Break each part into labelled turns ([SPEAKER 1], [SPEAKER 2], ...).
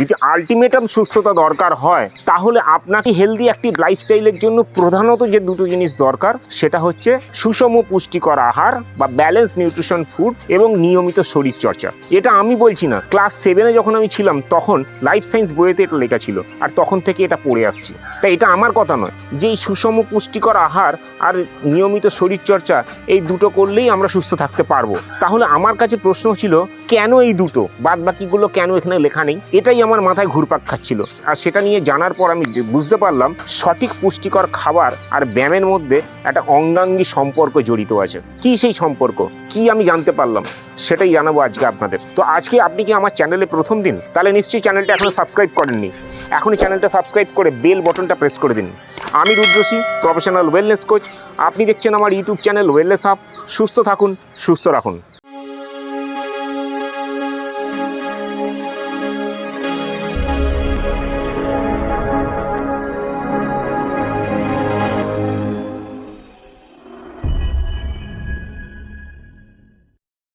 [SPEAKER 1] যদি আলটিমেটাম সুস্থতা দরকার হয়, তাহলে আপনাকে হেলদি একটি লাইফস্টাইলের জন্য প্রধানত যে দুটো জিনিস দরকার, সেটা হচ্ছে সুষম পুষ্টিকর আহার বা ব্যালেন্স নিউট্রিশন ফুড এবং নিয়মিত শরীরচর্চা এটা আমি বলছি না ক্লাস সেভেনে যখন আমি ছিলাম, তখন লাইফ সায়েন্স বইয়েতে এটা লেখা ছিল, আর তখন থেকে এটা পড়ে আসছি। তাই এটা আমার কথা নয়, যে সুষম পুষ্টিকর আহার আর নিয়মিত শরীরচর্চা এই দুটো করলেই আমরা সুস্থ থাকতে পারব। তাহলে আমার কাছে প্রশ্ন ছিল, কেন এই দুটো? বাদ বাকিগুলো কেন এখানে লেখা নেই? এটাই আমার মাথায় ঘুরপাক খাচ্ছিল। আর সেটা নিয়ে জানার পর আমি বুঝতে পারলাম, সঠিক পুষ্টিকর খাবার আর ব্যায়ামের মধ্যে একটা অঙ্গাঙ্গী সম্পর্ক জড়িত আছে। কি সেই সম্পর্ক? কি আমি জানতে পারলাম? সেটাই জানাব আজকে আপনাদের। তো আজকে আপনি কি আমার চ্যানেলে প্রথম দিন? তাহলে নিশ্চয়ই চ্যানেলটা এখনও সাবস্ক্রাইব করেননি। এখনই চ্যানেলটা সাবস্ক্রাইব করে বেল বটনটা প্রেস করে দিন। আমি রুদ্রসী প্রফেশনাল ওয়েলনেস কোচ আপনি দেখছেন আমার ইউটিউব চ্যানেল ওয়েলনেস হাব সুস্থ থাকুন, সুস্থ রাখুন।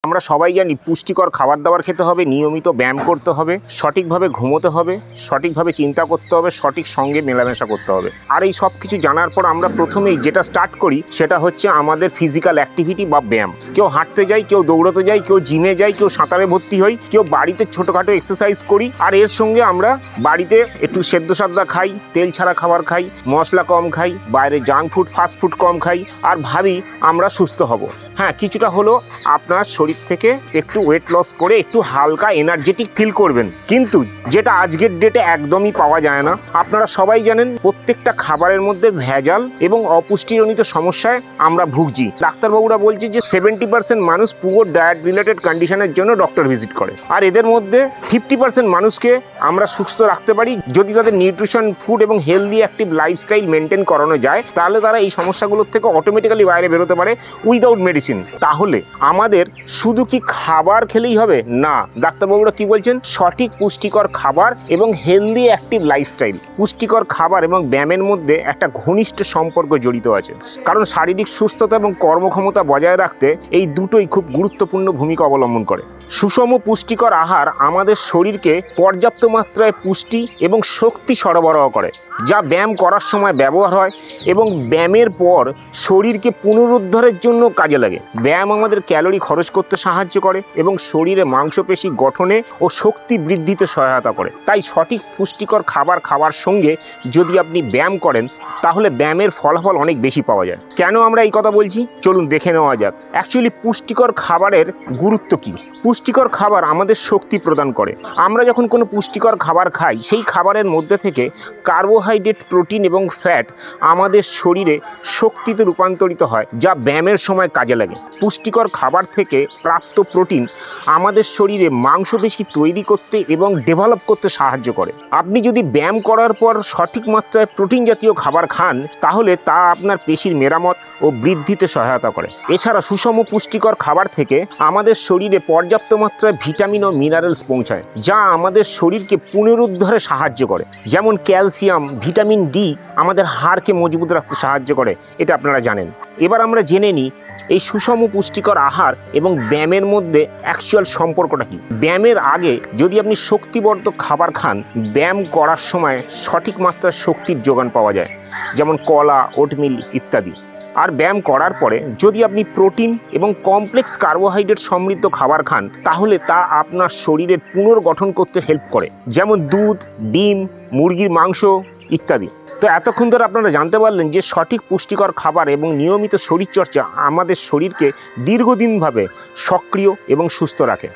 [SPEAKER 1] আমরা সবাই জানি পুষ্টিকর খাবার দাবার খেতে হবে, নিয়মিত ব্যায়াম করতে হবে, সঠিকভাবে ঘুমোতে হবে, সঠিকভাবে চিন্তা করতে হবে, সঠিক সঙ্গে মেলামেশা করতে হবে। আর এই সব কিছু জানার পর আমরা প্রথমেই যেটা স্টার্ট করি সেটা হচ্ছে আমাদের ফিজিক্যাল অ্যাক্টিভিটি বা ব্যায়াম। কেউ হাঁটতে যাই, কেউ দৌড়াতে যাই, কেউ জিমে যায় কেউ সাঁতারে ভর্তি হই, কেউ বাড়িতে ছোটোখাটো এক্সারসাইজ করি, আর এর সঙ্গে আমরা বাড়িতে একটু সেদ্ধ সাদ্দা খাই, তেল ছাড়া খাবার খাই, মশলা কম খাই, বাইরে জাঙ্ক ফুড ফাস্ট ফুড কম খাই, আর ভাবি আমরা সুস্থ হব। হ্যাঁ কিছুটা হলো আপনার শরীর থেকে একটু ওয়েট লস করে একটু হালকা এনার্জেটিক ফিল করবেন। কিন্তু যেটা আজকের ডেটে একদমই পাওয়া যায় না, আপনারা সবাই জানেন প্রত্যেকটা খাবারের মধ্যে ভেজাল এবং অপুষ্টিজনিত সমস্যায় আমরা ভুগছি। ডাক্তারবাবুরা বলছে যে সেভেন্টি পার্সেন্ট মানুষ পুয়ার ডায়েট রিলেটেড কন্ডিশনের জন্য ডক্টর ভিজিট করে। আর এদের মধ্যে ফিফটি পার্সেন্ট মানুষকে আমরা সুস্থ রাখতে পারি। যদি তাদের নিউট্রিশন ফুড এবং হেলদি অ্যাক্টিভ লাইফস্টাইল মেনটেন করানো যায়, তাহলে তারা এই সমস্যাগুলোর থেকে অটোমেটিক্যালি বাইরে বেরোতে পারে উইদাউট মেডিসিন তাহলে আমাদের শুধু কি খাবার খেলেই হবে? না। ডাক্তারবাবুরা কি বলছেন? সঠিক পুষ্টিকর খাবার এবং হেলদি অ্যাক্টিভ লাইফস্টাইল পুষ্টিকর খাবার এবং ব্যায়ামের মধ্যে একটা ঘনিষ্ঠ সম্পর্ক জড়িত আছে। কারণ শারীরিক সুস্থতা এবং কর্মক্ষমতা বজায় রাখতে এই দুটোই খুব গুরুত্বপূর্ণ ভূমিকা অবলম্বন করে। সুষম পুষ্টিকর আহার আমাদের শরীরকে পর্যাপ্ত মাত্রায় পুষ্টি এবং শক্তি সরবরাহ করে, যা ব্যায়াম করার সময় ব্যবহার হয় এবং ব্যায়ামের পর শরীরকে পুনরুদ্ধারের জন্য কাজে লাগে। ব্যায়াম আমাদের ক্যালোরি খরচ করতে সাহায্য করে এবং শরীরে মাংসপেশি গঠনে ও শক্তি বৃদ্ধিতে সহায়তা করে। তাই সঠিক পুষ্টিকর খাবার খাওয়ার সঙ্গে যদি আপনি ব্যায়াম করেন, তাহলে ব্যায়ামের ফলাফল অনেক বেশি পাওয়া যায়। কেন আমরা এই কথা বলছি? চলুন দেখে নেওয়া যাক। অ্যাকচুয়ালি পুষ্টিকর খাবারের গুরুত্ব কী? পুষ্টিকর খাবার আমাদের শক্তি প্রদান করে। আমরা যখন কোনো পুষ্টিকর খাবার খাই, সেই খাবারের মধ্যে থেকে কার্বোহাইড্রেট, প্রোটিন এবং ফ্যাট আমাদের শরীরে শক্তিতে রূপান্তরিত হয়, যা ব্যায়ামের সময় কাজে লাগে। পুষ্টিকর খাবার থেকে প্রাপ্ত প্রোটিন আমাদের শরীরে মাংসপেশি তৈরি করতে এবং ডেভেলপ করতে সাহায্য করে। আপনি যদি ব্যায়াম করার পর সঠিক মাত্রায় প্রোটিন জাতীয় খাবার খান, তাহলে তা আপনার পেশির মেরামত ও বৃদ্ধিতে সহায়তা করে। এছাড়া সুষম পুষ্টিকর খাবার থেকে আমাদের শরীরে পর্যাপ্ত মাত্রায় ভিটামিন ও মিনারেলস পৌঁছায়, যা আমাদের শরীরকে পুনরুদ্ধারে সাহায্য করে। যেমন ক্যালসিয়াম, ভিটামিন ডি আমাদের হাড়কে মজবুত রাখতে সাহায্য করে, এটা আপনারা জানেন। এবার আমরা জেনে নিই, এই সুষম পুষ্টিকর আহার এবং ব্যায়ামের মধ্যে অ্যাকচুয়াল সম্পর্কটা কি? ব্যায়ামের আগে যদি আপনি শক্তিবর্ধক খাবার খান, ব্যায়াম করার সময় সঠিক মাত্রার শক্তির যোগান পাওয়া যায়, যেমন কলা, ওটমিল ইত্যাদি। আর ব্যায়াম করার পরে যদি আপনি প্রোটিন এবং কমপ্লেক্স কার্বোহাইড্রেট সমৃদ্ধ খাবার খান, তাহলে তা আপনার শরীরের পুনর্গঠন করতে হেল্প করে। যেমন দুধ, ডিম, মুরগির মাংস ইত্যাদি। তো এতক্ষণ ধরে আপনারা জানতে পারলেন যে সঠিক পুষ্টিকর খাবার এবং নিয়মিত শরীরচর্চা আমাদের শরীরকে দীর্ঘদিনভাবে সক্রিয় এবং সুস্থ রাখে।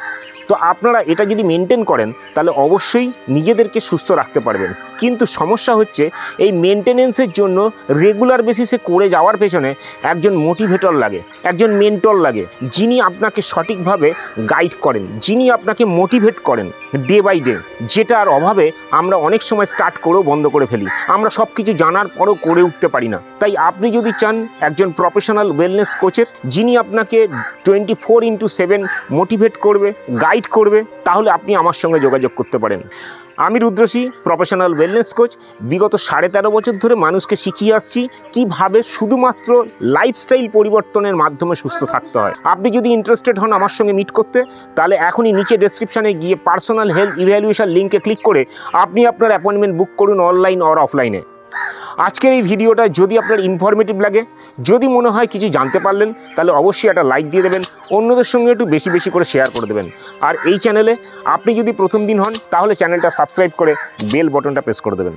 [SPEAKER 1] তো আপনারা এটা যদি মেনটেন করেন, তাহলে অবশ্যই নিজেদেরকে সুস্থ রাখতে পারবেন। কিন্তু সমস্যা হচ্ছে, এই মেনটেনেন্সের জন্য রেগুলার বেসিসে করে যাওয়ার পেছনে একজন মোটিভেটর লাগে, একজন মেন্টর লাগে, যিনি আপনাকে সঠিকভাবে গাইড করেন, যিনি আপনাকে মোটিভেট করেন ডে বাই ডে যেটার অভাবে আমরা অনেক সময় স্টার্ট করেও বন্ধ করে ফেলি। আমরা সব কিছু জানার পরও করে উঠতে পারি না। তাই আপনি যদি চান একজন প্রফেশনাল ওয়েলনেস কোচের যিনি আপনাকে twenty four into seven motivate করবে গাইড করবে, তাহলে আপনি আমার সঙ্গে যোগাযোগ করতে পারেন। আমি রুদ্রসী প্রফেশনাল ওয়েলনেস কোচ বিগত সাড়ে তেরো বছর ধরে মানুষকে শিখিয়ে আসছি কীভাবে শুধুমাত্র লাইফস্টাইল পরিবর্তনের মাধ্যমে সুস্থ থাকতে হয়। আপনি যদি ইন্টারেস্টেড হন আমার সঙ্গে মিট করতে, তাহলে এখনই নিচে ডেসক্রিপশানে গিয়ে পার্সোনাল হেলথ ইভ্যালুয়েশন লিঙ্কে ক্লিক করে আপনি আপনার অ্যাপয়েন্টমেন্ট বুক করুন অনলাইন অর অফলাইনে আজকের এই ভিডিওটা যদি আপনার ইনফরমেটিভ লাগে, যদি মনে হয় কিছু জানতে পারলেন, তাহলে অবশ্যই একটা লাইক দিয়ে দেবেন, অন্যদের সঙ্গে একটু বেশি বেশি করে শেয়ার করে দেবেন। আর এই চ্যানেলে আপনি যদি প্রথম দিন হন, তাহলে চ্যানেলটা সাবস্ক্রাইব করে বেল বটনটা প্রেস করে দেবেন।